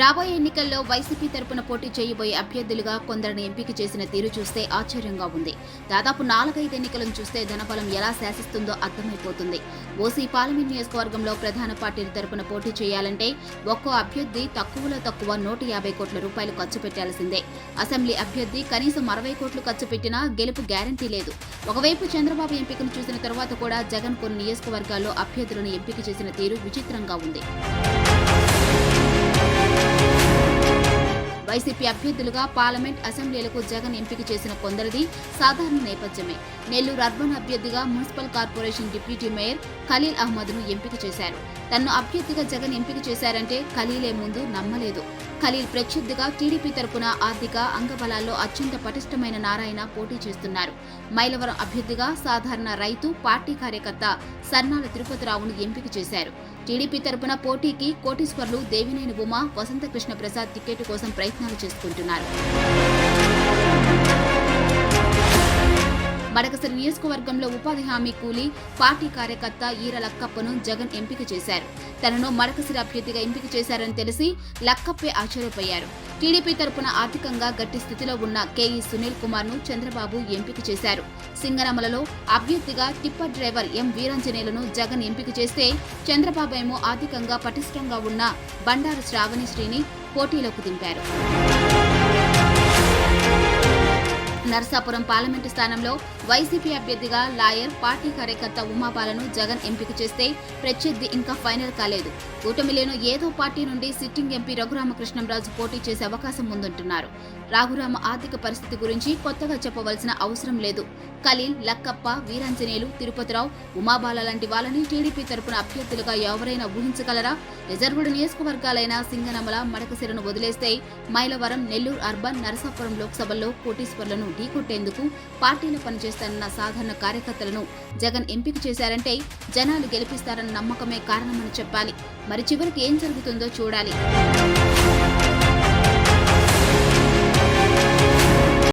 రాబోయే ఎన్నికల్లో వైసీపీ తరపున పోటీ చేయబోయే అభ్యర్థులుగా కొందరిని ఎంపిక చేసిన తీరు చూస్తే ఆశ్చర్యంగా ఉంది. దాదాపు నాలుగైదు ఎన్నికలను చూస్తే ధనబలం ఎలా శాసిస్తుందో అర్థమైపోతుంది. ఓసీ పార్లమెంట్ నియోజకవర్గంలో ప్రధాన పార్టీల తరపున పోటీ చేయాలంటే ఒక్కో అభ్యర్థి తక్కువలో తక్కువ నూట యాభై కోట్ల రూపాయలు ఖర్చు పెట్టాల్సిందే. అసెంబ్లీ అభ్యర్థి కనీసం అరవై కోట్లు ఖర్చు పెట్టినా గెలుపు గ్యారంటీ లేదు. ఒకవైపు చంద్రబాబు ఎంపికను చూసిన తర్వాత కూడా జగన్ కొన్ని నియోజకవర్గాల్లో అభ్యర్థులను ఎంపిక చేసిన తీరు విచిత్రంగా ఉంది. వైసీపీ అభ్యర్థులుగా పార్లమెంట్ అసెంబ్లీలకు జగన్ ఎంపిక చేసిన కొందరిది సాధారణ నేపథ్యమే. నెల్లూరు అర్బన్ అభ్యర్థిగా municipal corporation deputy mayor Khaleel అహ్మద్ను ఎంపిక చేశారు. తన్ను అభ్యర్థిగా జగన్ ఎంపిక చేశారంటే ఖలీలే ముందు నమ్మలేదు. ఖలీల్ ప్రత్యర్థిగా టీడీపీ తరపున ఆర్థిక అంగబలాల్లో అత్యంత పటిష్టమైన నారాయణ పోటీ చేస్తున్నారు. మైలవరం అభ్యర్థిగా సాధారణ రైతు పార్టీ కార్యకర్త సర్నాల తిరుపతిరావును ఎంపిక చేశారు. టీడీపీ తరపున పోటీకి కోటీశ్వర్లు దేవినేని ఉమా వసంతకృష్ణ ప్రసాద్ టికెట్ కోసం ప్రయత్నాలు చేసుకుంటున్నారు. మడకసిరి నియోజకవర్గంలో ఉపాధి హామీ కూలీ పార్టీ కార్యకర్త ఈర లక్కప్పను జగన్ ఎంపిక చేశారు. తనను మడకసిరి అభ్యర్థిగా ఎంపిక చేశారని తెలిసి లక్కప్పే ఆశ్చర్యపోయారు. టీడీపీ తరపున ఆర్థికంగా గట్టి స్థితిలో ఉన్న కేఈ సునీల్ కుమార్ను చంద్రబాబు ఎంపిక చేశారు. సింగరమలలో అభ్యర్థిగా టిప్పర్ డ్రైవర్ ఎం వీరాంజనేయులను జగన్ ఎంపిక చేస్తే చంద్రబాబు ఏమో ఆర్థికంగా పటిష్టంగా ఉన్న బండారు శ్రావణి శ్రీని పోటీలోకి దింపారు. నర్సాపురం పార్లమెంటు స్థానంలో వైసీపీ అభ్యర్థిగా లాయర్ పార్టీ కార్యకర్త ఉమాపాలను జగన్ ఎంపిక చేస్తే ప్రత్యర్థి ఇంకా ఫైనల్ కాలేదు. కూటమిలేను ఏదో పార్టీ నుండి సిట్టింగ్ ఎంపీ రఘురామకృష్ణంరాజు పోటీ చేసే అవకాశం ఉందంటున్నారు. రాఘురామ ఆర్థిక పరిస్థితి గురించి కొత్తగా చెప్పవలసిన అవసరం లేదు. ఖలీల్ లక్కప్ప వీరాంజనేయులు తిరుపతిరావు ఉమాబాల లాంటి వాళ్ళని టీడీపీ తరపున అభ్యర్థులుగా ఎవరైనా ఊహించగలరా? రిజర్వుడ్ నియోజకవర్గాలైన సింగనమల మడకసిరను వదిలేస్తే మైలవరం నెల్లూరు అర్బన్ నరసాపురం లోక్సభల్లో కోటీశ్వర్లను ఢీకొట్టేందుకు పార్టీలో పనిచేస్తానన్న సాధారణ కార్యకర్తలను జగన్ ఎంపిక చేశారంటే జనాలు గెలిపిస్తారన్న నమ్మకమే కారణమని చెప్పాలి. మరి చివరికి ఏం జరుగుతుందో చూడాలి.